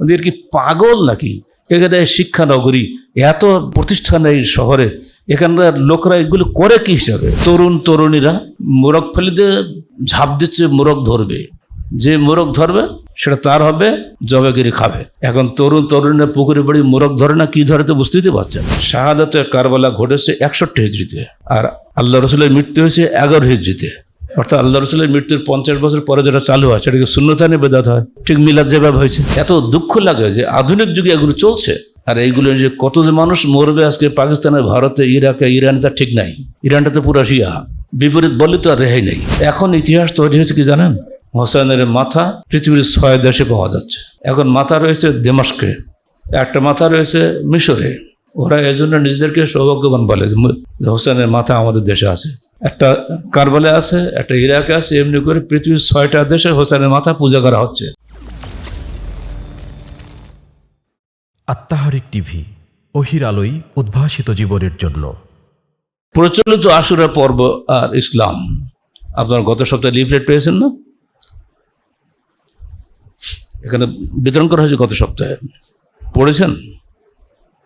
ওদের কি পাগল নাকি? এখানে শিক্ষা নগরী এত প্রতিষ্ঠান এই শহরে, এখানকার লোকরা এগুলো করে কি হিসাবে? তরুণ তরুণীরা মোরগ ফেলিতে ঝাঁপ দিচ্ছে, মোরগ ধরবে। যে মোরগ ধরবে, সেটা তার হবে, জবাগিরি খাবে। এখন তরুণ তরুণীরা পুকুরে বাড়ি মোরগ ধরে না, কি ধরে তো বুঝতেই পারছেন শাহাদাত কারবালা ঘটেছে একষট্টি হিজড়িতে, আর আল্লাহ রসুলের মৃত্যু হয়েছে এগারো হিজড়িতে। অর্থাৎ আল্লাহ রসুলের মৃত্যুর পঞ্চাশ বছর পরে যেটা চালু হয়, সেটাকে শূন্যতানে বেদাত হয়। ঠিক মিলাদ যেভাবে হয়েছে, এত দুঃখ লাগে যে আধুনিক যুগে এগুলো চলছে। আর এইগুলো যে কত যে মানুষ মরবে আজকে পাকিস্তানে, ভারতে, ইরাকে, ইরানে তার ঠিক নাই। ইরানটা তো পুরো শিয়া। বিপরীত বললে তো আর রেহাই নেই। এখন ইতিহাস তৈরি হয়েছে কি জানেন? হোসেনের মাথা পৃথিবীর ছয় দেশে পাওয়া যাচ্ছে। এখন মাথা রয়েছে দেমাস্কে, একটা মাথা রয়েছে মিশরে ওরা এই জন্য নিজেদেরকে সৌভাগ্যবান বলে হোসেনের মাথা আমাদের দেশে আছে। একটা কারবালে আছে একটা ইরাকে আছে এমনি করে পৃথিবীর ছয়টা দেশে হোসেনের মাথা পূজা করা হচ্ছে। আত্মাহারিক টিভি অহির আলোই উদ্ভাসিত জীবনের জন্য। প্রচলিত আশুরা পর্ব আর ইসলাম। আপনার গত সপ্তাহে লিফলেট পেয়েছেন না? এখানে বিতরণ করা হয়েছে গত সপ্তাহে। পড়েছেন?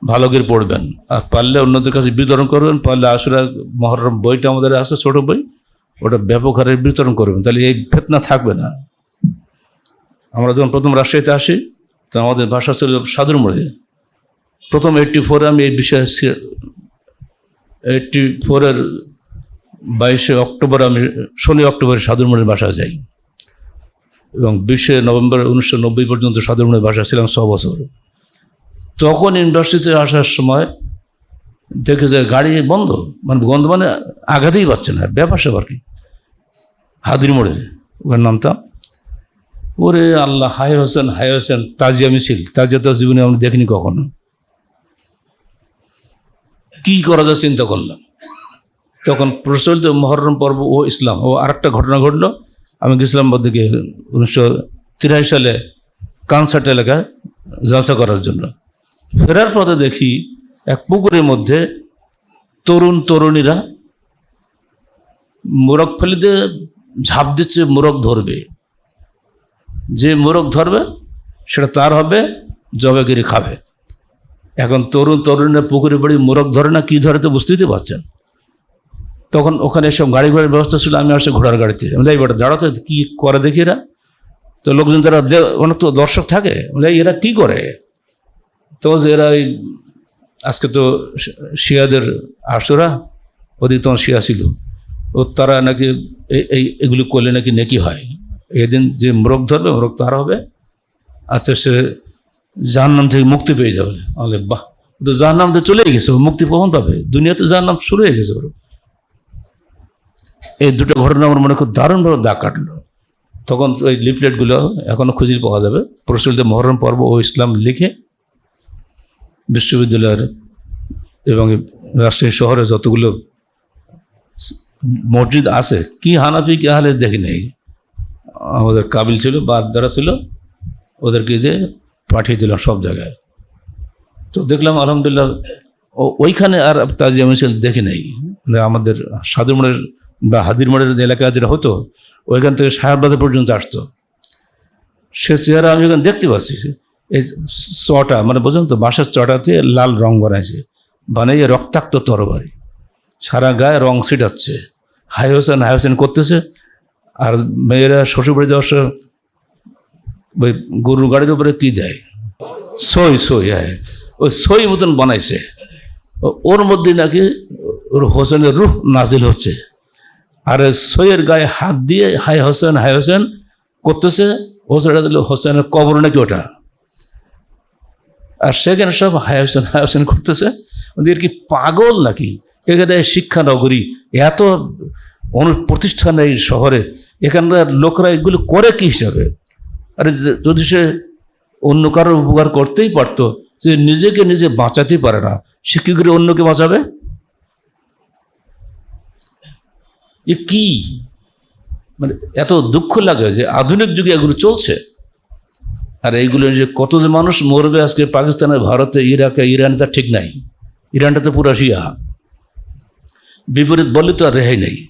ভালো করে পড়বেন। আর পারলে অন্যদের কাছে বিতরণ করবেন, পারলে আশুরা মহরম বইটা আমাদের আছে, ছোট বই, ওটা ব্যাপক হারে বিতরণ করবেন। তাহলে এই ফেতনা থাকবে না। আমরা যখন প্রথম রাজশাহীতে আসি তখন আমাদের ভাষা ছিল সাধুর মধ্যে প্রথম এইটটি ফোরে আমি এই বিষয়ে এইটটি ফোরের বাইশে অক্টোবর আমি ষোলোই অক্টোবরে সাধুরমণির বাসায় যাই। এবং বিশে নভেম্বর উনিশশো নব্বই পর্যন্ত সাধুরমণির বাসায় ছিলাম ছ বছর। তখন ইন্ডাস্ট্রিতে আসার সময় দেখে যে গাড়ি বন্ধ মানে বন্ধ মানে আঘাতেই পাচ্ছে না, ব্যাপার স্যাপার কি? হাদির মোড়ের, ওখানে নামতাম। ওরে আল্লাহ হাই হোসেন হাই হোসেন, তাজিয়া মিছিল, তাজিয়া তো জীবনে আমি দেখিনি কখনো। কি করা যায় চিন্তা করলাম। তখন প্রচলিত মহরম পর্ব ও ইসলাম, ও আরেকটা ঘটনা ঘটলো। আমি গেছিলাম দিকে উনিশশো সালে কানসার্ট এলাকায় জলসা করার জন্য। ফেরার পথে দেখি এক পুকুরের মধ্যে তরুণ তরুণীরা মোরগ ফেলিতে ঝাঁপ দিচ্ছে, মোরগ ধরবে। যে মোরগ ধরবে, সেটা তার হবে, জবাগিরি খাবে। এখন তরুণ তরুণীরা পুকুরে বাড়ি মোরগ ধরে না, কি ধরে তো বুঝতেই পারছেন। তখন ওখানে সব গাড়ি ঘোড়ার ব্যবস্থা ছিল, আমি আসছি ঘোড়ার গাড়িতে। আমি এই দাঁড়াতে কি করে দেখি এরা? তো লোকজন যারা অনেক তো দর্শক থাকে এরা কি করে? তো এরা আজকে তো শিয়াদের ওদিক তখন শিয়া ছিল। ও তারা নাকি এই- এগুলি করলে নাকি নেকি হয়। এদিন যে মোরগ ধরবে মোরগ তার হবে। আচ্ছা সে জাহান্নাম থেকে মুক্তি পেয়ে যাবে। বলে, বাহ তো জাহান্নাম তো চলেই গেছে মুক্তি কখন পাবে? দুনিয়াতে জাহান্নাম শুরু হয়ে গেছে এই দুটো ঘটনা আমার মনে খুব দারুণভাবে দাগ কাটলো। তখন ওই লিফলেটগুলো এখনও খুঁজে পাওয়া যাবে। প্রচলিত মহরম পর্ব ও ইসলাম লিখে বিশ্ববিদ্যালয়ের এবং রাজশাহী শহরে যতগুলো মসজিদ আছে, কি হানাফি, কি হালে দেখি নেই। আমাদের কাবিল ছিল বাদ যারা ছিল, ওদেরকে দিয়ে পাঠিয়ে দিলাম সব জায়গায়। তো দেখলাম, আলহামদুলিল্লাহ ওইখানে আর তাজিয়া মিছিল দেখি নাই। মানে আমাদের সাধুমোড়ের বা হাদিরমোড়ের এলাকা যেটা হতো, ওইখান থেকে সাহেববাজার পর্যন্ত আসতো। সে চেহারা আমি এখানে দেখতে পাচ্ছি। এই চটা মানে বোঝেন তো, বাঁশের চটাতে লাল রং বানাইছে। বানাইয়ে রক্তাক্ত তরবারি। সারা গায়ে রং ছিটাচ্ছে। হাই হোসেন হাই হোসেন করতেছে। আর মেয়েরা শ্বশুরবাড়ি যাওয়ার ওই গরুর গাড়ির উপরে কি দেয়? সই সই হ্যাঁ। ওই সই মতন বানাইছে। ওর মধ্যে নাকি ওর হোসেনের রুহ নাজিল হচ্ছে। আর সইয়ের গায়ে হাত দিয়ে হাই হোসেন হাই হোসেন করতেছে। হোসেনটা দিল হোসেনের কবর নাকি ওটা? আর সেখানে সব হাই হোসেন করতেছে। ওদের কি পাগল নাকি? এখানে শিক্ষা নগরী, এত অনু প্রতিষ্ঠান এই শহরে, এখানকার লোকরা এগুলো করে কি হিসাবে? আরে যদি সে অন্য কারোর উপকার করতেই পারতো যে নিজেকে নিজে বাঁচাতেই পারে না। সে কী করে অন্যকে বাঁচাবে? এ কি? মানে এত দুঃখ লাগে যে আধুনিক যুগে এগুলো চলছে। আর এইগুলো যে কত যে মানুষ মরবে আজকে পাকিস্তানে, ভারতে, ইরাকে, ইরানে তার ঠিক নাই। ইরানটা তো পুরা শিয়া। বিপরীত বললে তো আর রেহাই নেই।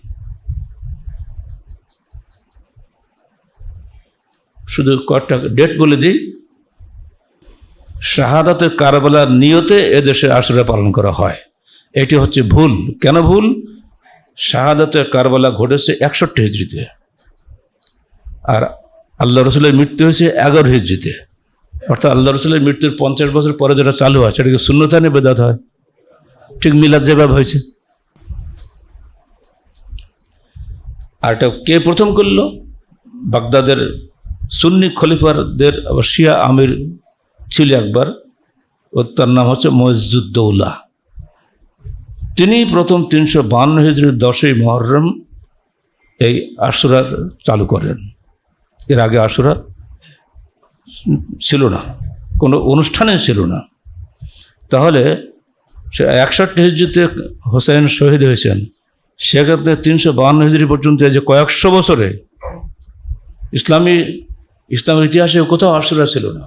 শুধু কয়েকটা ডেট বলে দিই। শাহাদাতের কারবালার নিয়তে এদেশে আশুরা পালন করা হয়। এটি হচ্ছে ভুল। কেন ভুল? শাহাদাতের কারবালা ঘটেছে একষট্টি হিজড়িতে। আর আল্লাহ রসুলের মৃত্যু হয়েছে এগারো হিজড়িতে। অর্থাৎ আল্লাহ রসুলের মৃত্যুর পঞ্চাশ বছর পরে যেটা চালু হয়, সেটাকে শূন্যতানে বেদাত হয়। ঠিক মিলাদ যেভাবে হয়েছে। আর এটা কে প্রথম করল? বাগদাদের সুন্নি খলিফারদের শিয়া আমির ছিল একবার, ও তার নাম হচ্ছে মসজুদ্দৌলা তিনি প্রথম তিনশো বান্ন হিজড়ির দশই মহরম এই আশুরার চালু করেন। এর আগে আশুরা ছিল না, কোনো অনুষ্ঠানে ছিল না। তাহলে সে একষট্টি হিজড়িতে হোসেন শহীদ হয়েছেন, সেক্ষেত্রে তিনশো বাহান্ন হিজড়ি পর্যন্ত যে কয়েকশো বছরে ইসলামী, ইসলামের ইতিহাসে কোথাও আশুরা ছিল না।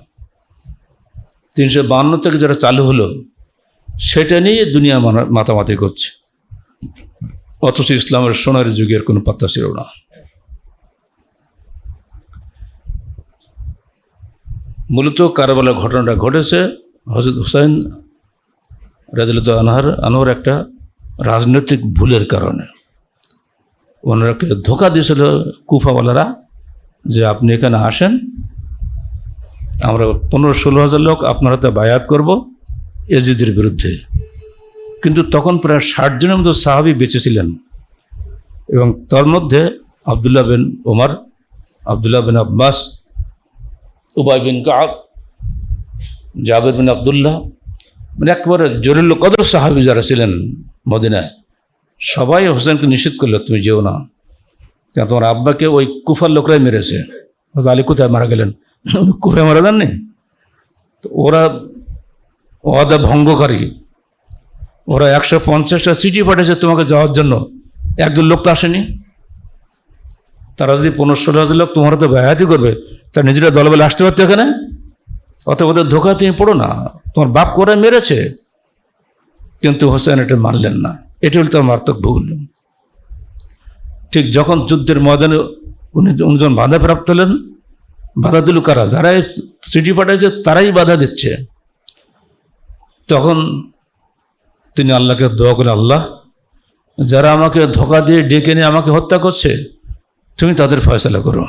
তিনশো বাহান্ন থেকে যেটা চালু হলো, সেটা নিয়ে দুনিয়া মাতামাতি করছে। অথচ ইসলামের সোনার যুগের কোনো পাত্তা ছিল না। মূলত কারবালার ঘটনাটা ঘটেছে। হজরত হুসাইন রাজলত আনহার আনোয়ার একটা রাজনৈতিক ভুলের কারণে। ওনারাকে ধোকা দিয়েছিল কুফাওয়ালারা যে আপনি এখানে আসেন, আমরা পনেরো ষোলো হাজার লোক, আপনার হাতে বায়াত করব এজিদের বিরুদ্ধে। কিন্তু তখন প্রায় ষাট জনের মতো সাহাবি বেঁচেছিলেন এবং তার মধ্যে আবদুল্লাহ বিন ওমর, আবদুল্লাহ বিন আব্বাস উবাই বিন কাব, জাবের বিন আবদুল্লাহ মানে একেবারে জরুল কদর সাহাবি যারা ছিলেন মদিনায়, সবাই হোসেনকে নিষেধ করল, তুমি যেও না। কেন তোমার আব্বাকে ওই কুফার লোকরাই মেরেছে। আলী কোথায় মারা গেলেন? কুফায় মারা যাননি? তো ওরা ওয়াদা ভঙ্গকারী। ওরা একশো পঞ্চাশটা চিঠি পাঠিয়েছে তোমাকে যাওয়ার জন্য। একজন লোক তো আসেনি। তারা যদি পনেরো ষোলো হাজার লোক তোমার তো ব্যাহাতি করবে তার নিজেরা দলবেলা আসতে পারতো এখানে? অত ওদের ধোকা তুমি পড়ো না। তোমার বাপ করে মেরেছে, কিন্তু হোসেন এটা মানলেন না। এটা হল তার মারাত্মক ভুল। ঠিক যখন যুদ্ধের ময়দানে উনি যখন বাধা প্রাপ্ত হলেন, বাধা দিল কারা? যারাই চিঠি পাঠিয়েছে, তারাই বাধা দিচ্ছে। তখন তিনি আল্লাহকে দোয়া করে, আল্লাহ, যারা আমাকে ধোকা দিয়ে ডেকে নিয়ে আমাকে হত্যা করছে, তুমি তাদের ফয়সলা করো।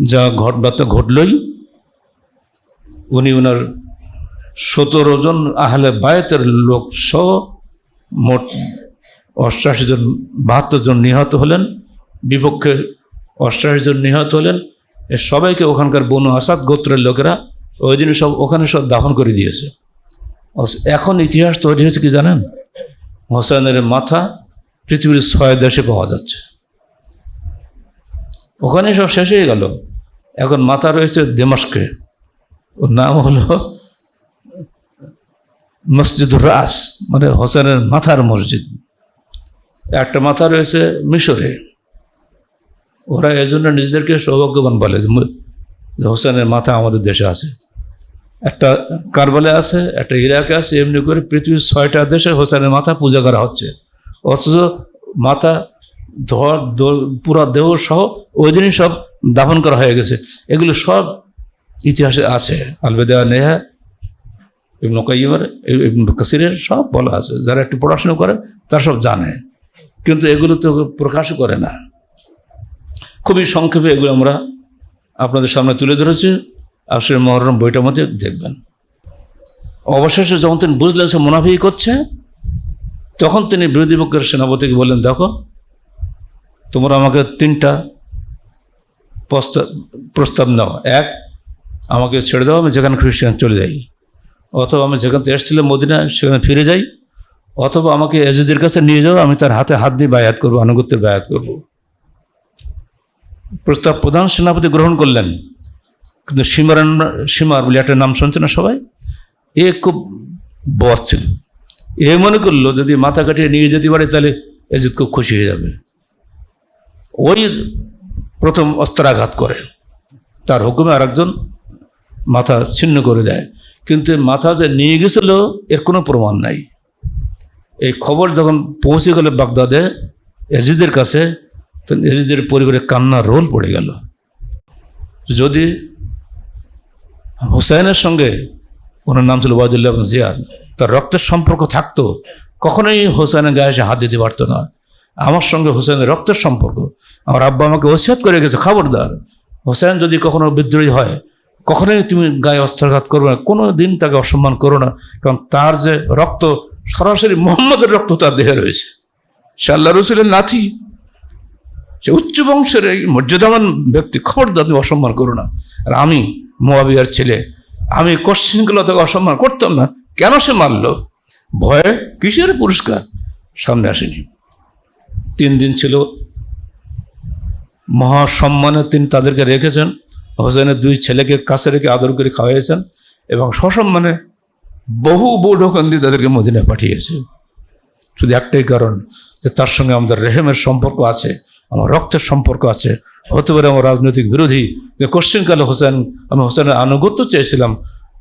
যা ঘটনা তো ঘটলই, উনি ওনার সতেরো জন আহলে বায়তের লোক সহ মোট অষ্টাশি জন, বাহাত্তর জন নিহত হলেন, বিপক্ষে অষ্টাশি জন নিহত হলেন। এ সবাইকে ওখানকার বনু আসাদ গোত্রের লোকেরা ওই দিন সব ওখানে সব দাফন করে দিয়েছে। এখন ইতিহাস তৈরি হয়েছে কি জানেন? হোসেনের মাথা পৃথিবীর ছয় দেশে পাওয়া যাচ্ছে। ওখানে সব শেষ হয়ে গেল। এখন মাথা রয়েছে দেমস্কে ওর নাম হলো মসজিদুর রাস মানে হোসেনের মাথার মসজিদ। একটা মাথা রয়েছে মিশরে। ওরা এজন্য নিজেদেরকে সৌভাগ্যবান বলে হোসেনের মাথা আমাদের দেশে আছে। একটা কারবালে আছে, একটা ইরাকে আছে, এমনি করে পৃথিবীর ছয়টা দেশে হোসেনের মাথা পূজা করা হচ্ছে। অথচ মাথা ধর পুরা দেহ সহ ওই দিনই সব দাফন করা হয়ে গেছে। এগুলো সব ইতিহাসে আছে। আলবেদা, নেহা কাসিরের সব বলা আছে। যারা একটু পড়াশোনা করে, তারা সব জানে। কিন্তু এগুলো তো প্রকাশ করে না। খুবই সংক্ষেপে এগুলো আমরা আপনাদের সামনে তুলে ধরেছি। আসলে মহরম বইটার মধ্যে দেখবেন। অবশেষে যখন তিনি বুঝলেন সে মুনাফি করছে তখন তিনি বিরোধী পক্ষের সেনাপতিকে বললেন, দেখো তোমরা আমাকে তিনটা প্রস্তাব প্রস্তাব নাও। এক, আমাকে ছেড়ে দাও, আমি যেখানে খুশি সেখানে চলে যাই। অথবা আমি যেখান থেকে এসেছিলাম মদিনা সেখানে ফিরে যাই। অথবা আমাকে এজিদের কাছে নিয়ে যাও, আমি তার হাতে হাত দিয়ে বায়াত করব, আনুগত্যের বায়াত করব। প্রস্তাব প্রধান সেনাপতি গ্রহণ করলেন। কিন্তু সীমারান, সীমার বলে একটা নাম শুনছে না সবাই? এ খুব বধ ছিল। এ মনে করল, যদি মাথা কাটিয়ে নিয়ে যেতে পারে, তাহলে এজিদ খুব খুশি হয়ে যাবে। ওই প্রথম অস্ত্রাঘাত করে। তার হুকুমে আরেকজন মাথা ছিন্ন করে দেয়। কিন্তু মাথা যে নিয়ে গেছিল, এর কোনো প্রমাণ নাই। এই খবর যখন পৌঁছে গেল বাগদাদে, এজিদের কাছে, তখন এজিদের পরিবারে কান্না রোল পড়ে গেল। যদি হুসাইনের সঙ্গে, ওনার নাম ছিল ওয়াদুল্লাহ ইবনে জিয়াদ, তার রক্তের সম্পর্ক থাকতো, কখনোই হোসেনের গায়ে সে হাত দিতে পারতো না। আমার সঙ্গে হোসেনের রক্তের সম্পর্ক। আমার আব্বা আমাকে ওসিয়াত করে গেছে খবরদার। হোসেন যদি কখনো বিদ্রোহী হয়, কখনোই তুমি গায়ে অস্ত্রাঘাত করবে না কোনো দিন তাকে অসম্মান করো না, কারণ তার যে রক্ত, সরাসরি মোহাম্মদের রক্ত তার দেহে রয়েছে। সে আল্লাহ রসুলের নাথি সে উচ্চ বংশের এই মর্যাদাবান ব্যক্তি, খবরদার, তুমি অসম্মান করো না। আর আমি, মোয়াবিয়ার ছেলে, আমি কোশ্চিনগুলো তাকে অসম্মান করতাম না, কেন সে মারলো? ভয়ে কিসের পুরস্কার? সামনে আসেনি। তিন দিন ছিল। মহাসম্মানে তিনি তাদেরকে রেখেছেন। হোসেনের দুই ছেলেকে কাছে রেখে আদর করে খাওয়াইয়েছেন এবং সসম্মানে বহু বৌঢোকান দিয়ে তাদেরকে মদিনায় পাঠিয়েছে। শুধু একটাই কারণ যে তার সঙ্গে আমাদের রেহেমের সম্পর্ক আছে, আমার রক্তের সম্পর্ক আছে। হতে পারে আমার রাজনৈতিক বিরোধী। যে কোশ্চিনকালে হোসেন, আমি হোসেনের আনুগত্য চেয়েছিলাম,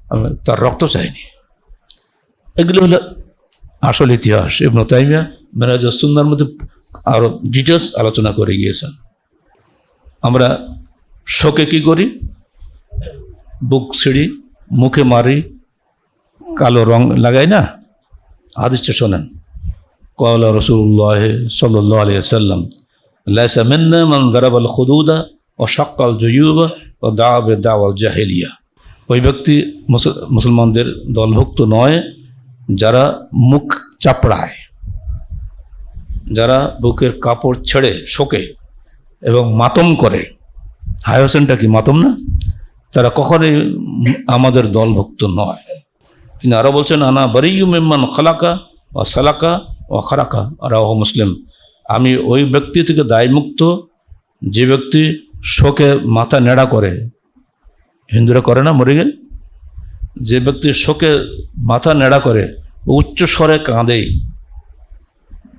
আমি তার রক্ত চাইনি। এগুলো হলো আসল ইতিহাস। ইবনু তাইমিয়া, মেরাজ সুন্নার মধ্যে আরও ডিটেলস আলোচনা করে গিয়েছেন। আমরা শোকে কি করি? বুক ছিঁড়ি, মুখে মারি, কালো রং লাগাই না? আদিশ্য শোনেন। কলা রসুল্লাহ সাল্লাহ আলিয়া সাল্লাম লাইসা মিন্না মান দারাবাল খুদুদা ও সাক্কাল জুয়ুবা ও দাওয়াবে দাওয়াল জাহেলিয়া। ওই ব্যক্তি মুসল- মুসলমানদের দলভুক্ত নয়, যারা মুখ চাপড়ায়। যারা বুকের কাপড় ছেড়ে শোকে এবং মাতম করে হাই হোসেনটা কি মাতম না? তারা কখনোই আমাদের দলভুক্ত নয়। তিনি আরও বলছেন, আনা বারিউ মেম্মান খালাকা ও সালাকা ও খারাকা। রাহ মুসলিম। আমি ওই ব্যক্তি থেকে দায়মুক্ত যে ব্যক্তি শোকে মাথা নেড়া করে। হিন্দুরা করে না মরে গেলে? যে ব্যক্তি শোকে মাথা নেড়া করে, উচ্চ স্বরে কাঁদে।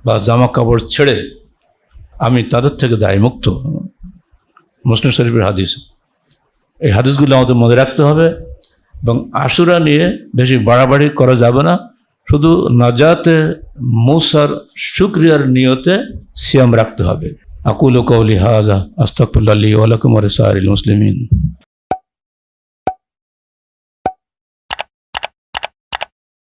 বা জামা কাপড় ছেড়ে আমি তাদের থেকে দায়মুক্ত মুসলিম শরীফের হাদিস। এই হাদিসগুলো আমাদের মনে রাখতে হবে এবং আশুরা নিয়ে বেশি বাড়াবাড়ি করা যাবে না। শুধু নাজাতে, মৌসার শুক্রিয়ার নিয়তে সিয়াম রাখতে হবে। আকুল কৌলি হাজা আস্তফুল্লাহ আলী ওয়ালাকুম সাহারিল মুসলিমিন।